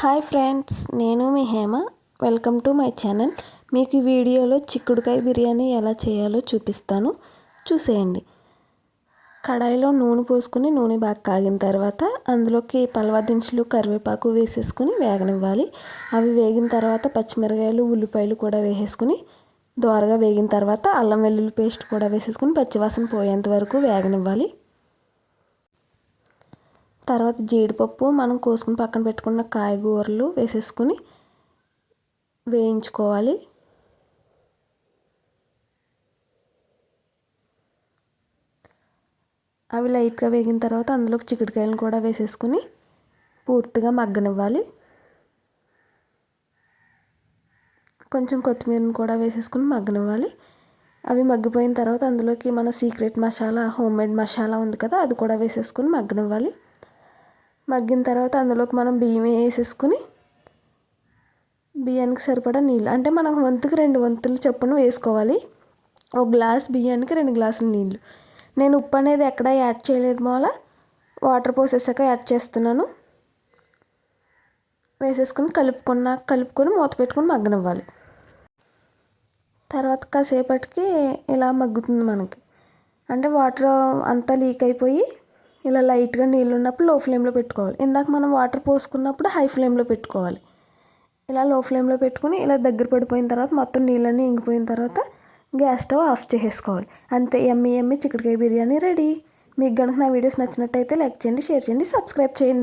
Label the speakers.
Speaker 1: Hi friends నేను మీ Hema. Welcome to my channel. మీకు ఈ వీడియోలో చిక్కుడుకాయ బిర్యానీ ఎలా చేయాలో చూపిస్తాను. చూసేయండి. కడాయిలో నూనె పోసుకుని నూనె బాగా కాగిన తర్వాత అందులోకి పల్వా దినుసులు కరివేపాకు వేసేసుకుని వేగనివ్వాలి. అవి వేగిన తర్వాత పచ్చిమిరకాయలు ఉల్లిపాయలు కూడా వేసేసుకుని దోరగా వేగిన తర్వాత అల్లం వెల్లుల్లి పేస్ట్ కూడా వేసేసుకుని పచ్చివాసన పోయేంత వరకు వేగనివ్వాలి. తర్వాత జీడిపప్పు మనం కోసుకుని పక్కన పెట్టుకున్న కాయగూరలు వేసేసుకుని వేయించుకోవాలి. అవి లైట్గా వేగిన తర్వాత అందులోకి చిక్కుడుకాయలను కూడా వేసేసుకుని పూర్తిగా మగ్గనివ్వాలి. కొంచెం కొత్తిమీరని కూడా వేసేసుకుని మగ్గనివ్వాలి. అవి మగ్గిపోయిన తర్వాత అందులోకి మన secret masala homemade masala ఉంది కదా అది కూడా వేసేసుకుని మగ్గనివ్వాలి. మగ్గిన తర్వాత అందులోకి మనం బియ్యం వేసేసుకుని బియ్యానికి సరిపడా నీళ్ళు. అంటే మనం వంతుకి రెండు వంతులు చొప్పున వేసుకోవాలి. ఒక గ్లాస్ బియ్యానికి రెండు గ్లాసులు నీళ్ళు. నేను ఉప్పు అనేది ఎక్కడ యాడ్ చేయలేదు మూల. వాటర్ పోసేసాక యాడ్ చేస్తున్నాను. వేసేసుకుని కలుపుకున్న కలుపుకొని మూత పెట్టుకుని మగ్గనివ్వాలి. తర్వాత కాసేపటికి ఇలా మగ్గుతుంది మనకి. అంటే వాటర్ అంతా లీక్ అయిపోయి ఇలా లైట్గా నీళ్ళు ఉన్నప్పుడు లో ఫ్లేమ్లో పెట్టుకోవాలి. ఇందాక మనం వాటర్ పోసుకున్నప్పుడు హై ఫ్లేమ్లో పెట్టుకోవాలి. ఇలా లో ఫ్లేమ్లో పెట్టుకుని ఇలా దగ్గర పడిపోయిన తర్వాత మొత్తం నీళ్ళన్నీ ఇంగిపోయిన తర్వాత గ్యాస్ స్టవ్ ఆఫ్ చేసేసుకోవాలి. అంతే ఎమ్మి ఎమ్మి చిక్కుడుకాయ బిర్యానీ రెడీ. మీకు కనుక నా వీడియోస్ నచ్చినట్టయితే లైక్ చేయండి షేర్ చేయండి సబ్స్క్రైబ్ చేయండి.